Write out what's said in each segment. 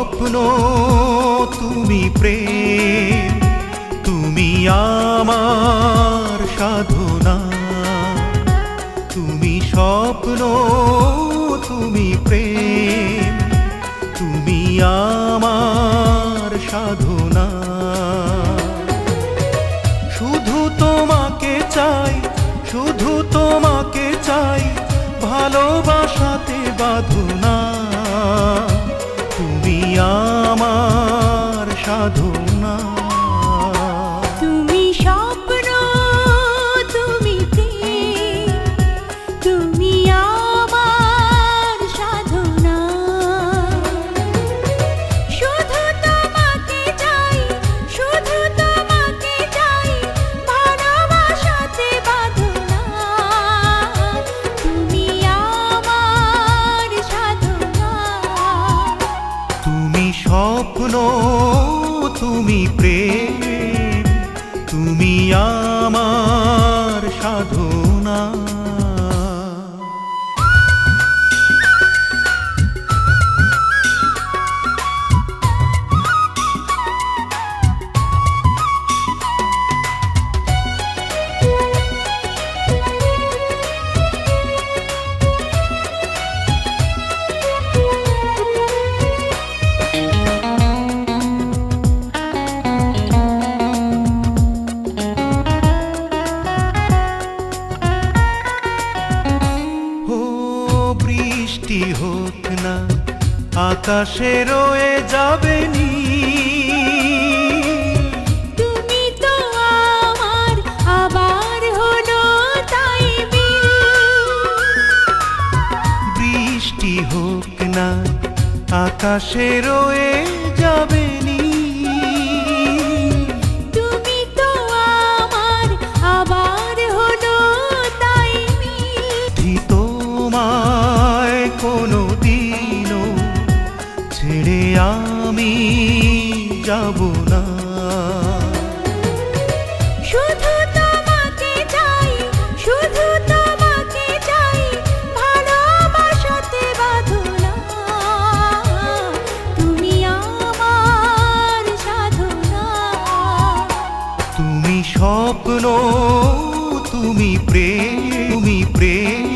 স্বপ্ন তুমি প্রেম, তুমি আমার সাধনা। তুমি স্বপ্ন, তুমি প্রেম, তুমি আমার সাধনা। শুধু তোমাকে চাই, শুধু তোমাকে চাই, ভালোবাসাতে বাঁধনা সাধনা তুমি স্বপ্ন তুমি তুমি আমার সাধনা। শুধু তোমাকে চাই শুধু তোমাকে চাই ভালোবাসাতে বাঁধনা। তুমি আমার সাধনা। তুমি স্বপ্ন তুমি প্রেম তুমি আমার বৃষ্টি হোক না আকাশে রয়ে যাবে নি তুমি তো আমার আবার হলো তাই বৃষ্টি হোক না আকাশে রয়ে যাবে নি যাব না। শুধু তোমাকে চাই শুধু তোমাকে চাই ভালোবাসাতে বাঁধনা তুমি আমার সাধনা। তুমি স্বপ্ন তুমি প্রেম তুমি প্রেম।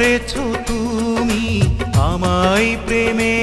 করেছ তুমি আমায় প্রেমে